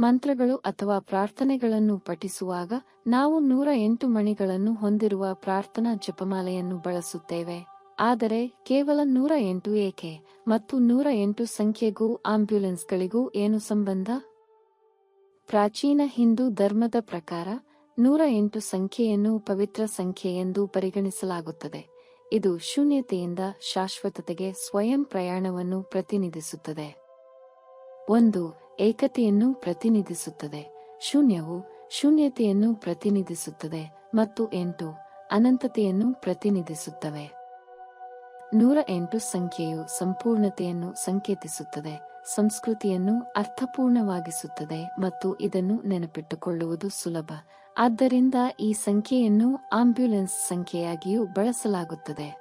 ಮಂತ್ರಗಳು ಅಥವಾ ಪ್ರಾರ್ಥನೆಗಳನ್ನು ಪಠಿಸುವಾಗ ನಾವು ನೂರ ಎಂಟು ಮಣಿಗಳನ್ನು ಹೊಂದಿರುವ ಪ್ರಾರ್ಥನಾ ಜಪಮಾಲೆಯನ್ನು ಬಳಸುತ್ತೇವೆ. ಆದರೆ ಕೇವಲ ನೂರ ಎಂಟು ಏಕೆ ಮತ್ತು ನೂರ ಎಂಟು ಸಂಖ್ಯೆಗೂ ಆಂಬ್ಯುಲೆನ್ಸ್ಗಳಿಗೂ ಏನು ಸಂಬಂಧ? ಪ್ರಾಚೀನ ಹಿಂದೂ ಧರ್ಮದ ಪ್ರಕಾರ ನೂರ ಎಂಟು ಸಂಖ್ಯೆಯನ್ನು ಪವಿತ್ರ ಸಂಖ್ಯೆ ಎಂದು ಪರಿಗಣಿಸಲಾಗುತ್ತದೆ. ಇದು ಶೂನ್ಯತೆಯಿಂದ ಶಾಶ್ವತತೆಗೆ ಸ್ವಯಂ ಪ್ರಯಾಣವನ್ನು ಪ್ರತಿನಿಧಿಸುತ್ತದೆ. ಒಂದು ಏಕತೆಯನ್ನು ಪ್ರತಿನಿಧಿಸುತ್ತದೆ. ಶೂನ್ಯವು ಶೂನ್ಯತೆಯನ್ನು ಪ್ರತಿನಿಧಿಸುತ್ತದೆ ಮತ್ತು ಎಂಟು ಅನಂತತೆಯನ್ನು ಪ್ರತಿನಿಧಿಸುತ್ತವೆ. ನೂರ ಎಂಟು ಸಂಖ್ಯೆಯು ಸಂಪೂರ್ಣತೆಯನ್ನು ಸಂಕೇತಿಸುತ್ತದೆ, ಸಂಸ್ಕೃತಿಯನ್ನು ಅರ್ಥಪೂರ್ಣವಾಗಿಸುತ್ತದೆ ಮತ್ತು ಇದನ್ನು ನೆನಪಿಟ್ಟುಕೊಳ್ಳುವುದು ಸುಲಭ. ಆದ್ದರಿಂದ ಈ ಸಂಖ್ಯೆಯನ್ನು ಆಂಬ್ಯುಲೆನ್ಸ್ ಸಂಖ್ಯೆಯಾಗಿಯೂ ಬಳಸಲಾಗುತ್ತದೆ.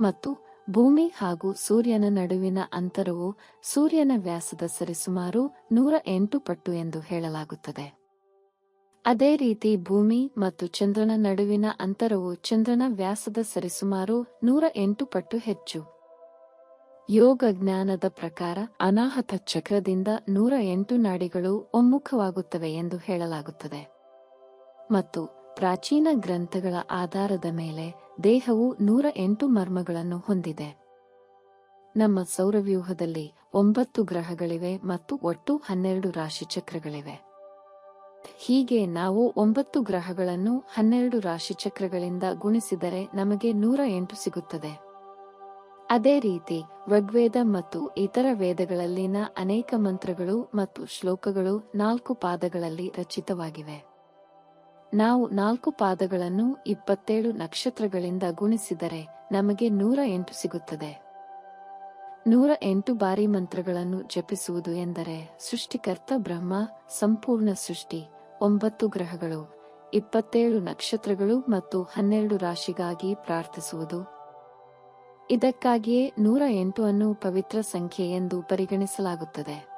ಮತ್ತು ಭೂಮಿ ಹಾಗೂ ಸೂರ್ಯನ ನಡುವಿನ ಅಂತರವು ಸೂರ್ಯನ ವ್ಯಾಸದ ಸರಿಸುಮಾರು ನೂರ ಎಂಟು ಪಟ್ಟು ಎಂದು ಹೇಳಲಾಗುತ್ತದೆ. ಅದೇ ರೀತಿ ಭೂಮಿ ಮತ್ತು ಚಂದ್ರನ ನಡುವಿನ ಅಂತರವು ಚಂದ್ರನ ವ್ಯಾಸದ ಸರಿಸುಮಾರು ನೂರ ಎಂಟು ಪಟ್ಟು ಹೆಚ್ಚು. ಯೋಗ ಜ್ಞಾನದ ಪ್ರಕಾರ ಅನಾಹತ ಚಕ್ರದಿಂದ ನೂರ ಎಂಟು ನಾಡಿಗಳು ಒಮ್ಮುಖವಾಗುತ್ತವೆ ಎಂದು ಹೇಳಲಾಗುತ್ತದೆ. ಮತ್ತು ಪ್ರಾಚೀನ ಗ್ರಂಥಗಳ ಆಧಾರದ ಮೇಲೆ ದೇಹವು ನೂರ ಎಂಟು ಮರ್ಮಗಳನ್ನು ಹೊಂದಿದೆ. ನಮ್ಮ ಸೌರವ್ಯೂಹದಲ್ಲಿ ಒಂಬತ್ತು ಗ್ರಹಗಳಿವೆ ಮತ್ತು ಒಟ್ಟು ಹನ್ನೆರಡು ರಾಶಿಚಕ್ರಗಳಿವೆ. ಹೀಗೆ ನಾವು ಒಂಬತ್ತು ಗ್ರಹಗಳನ್ನು ಹನ್ನೆರಡು ರಾಶಿಚಕ್ರಗಳಿಂದ ಗುಣಿಸಿದರೆ ನಮಗೆ ನೂರ ಎಂಟು ಸಿಗುತ್ತದೆ. ಅದೇ ರೀತಿ ಋಗ್ವೇದ ಮತ್ತು ಇತರ ವೇದಗಳಲ್ಲಿನ ಅನೇಕ ಮಂತ್ರಗಳು ಮತ್ತು ಶ್ಲೋಕಗಳು ನಾಲ್ಕು ಪಾದಗಳಲ್ಲಿ ರಚಿತವಾಗಿವೆ. ನಾವು ನಾಲ್ಕು ಪಾದಗಳನ್ನು ಇಪ್ಪತ್ತೇಳು ನಕ್ಷತ್ರಗಳಿಂದ ಗುಣಿಸಿದರೆ ನಮಗೆ ನೂರ ಎಂಟು ಸಿಗುತ್ತದೆ. ನೂರ ಎಂಟು ಬಾರಿ ಮಂತ್ರಗಳನ್ನು ಜಪಿಸುವುದು ಎಂದರೆ ಸೃಷ್ಟಿಕರ್ತ ಬ್ರಹ್ಮ, ಸಂಪೂರ್ಣ ಸೃಷ್ಟಿ, ಒಂಬತ್ತು ಗ್ರಹಗಳು, ಇಪ್ಪತ್ತೇಳು ನಕ್ಷತ್ರಗಳು ಮತ್ತು ಹನ್ನೆರಡು ರಾಶಿಗಾಗಿ ಪ್ರಾರ್ಥಿಸುವುದು. ಇದಕ್ಕಾಗಿಯೇ ನೂರ ಎಂಟು ಅನ್ನು ಪವಿತ್ರ ಸಂಖ್ಯೆ ಎಂದು ಪರಿಗಣಿಸಲಾಗುತ್ತದೆ.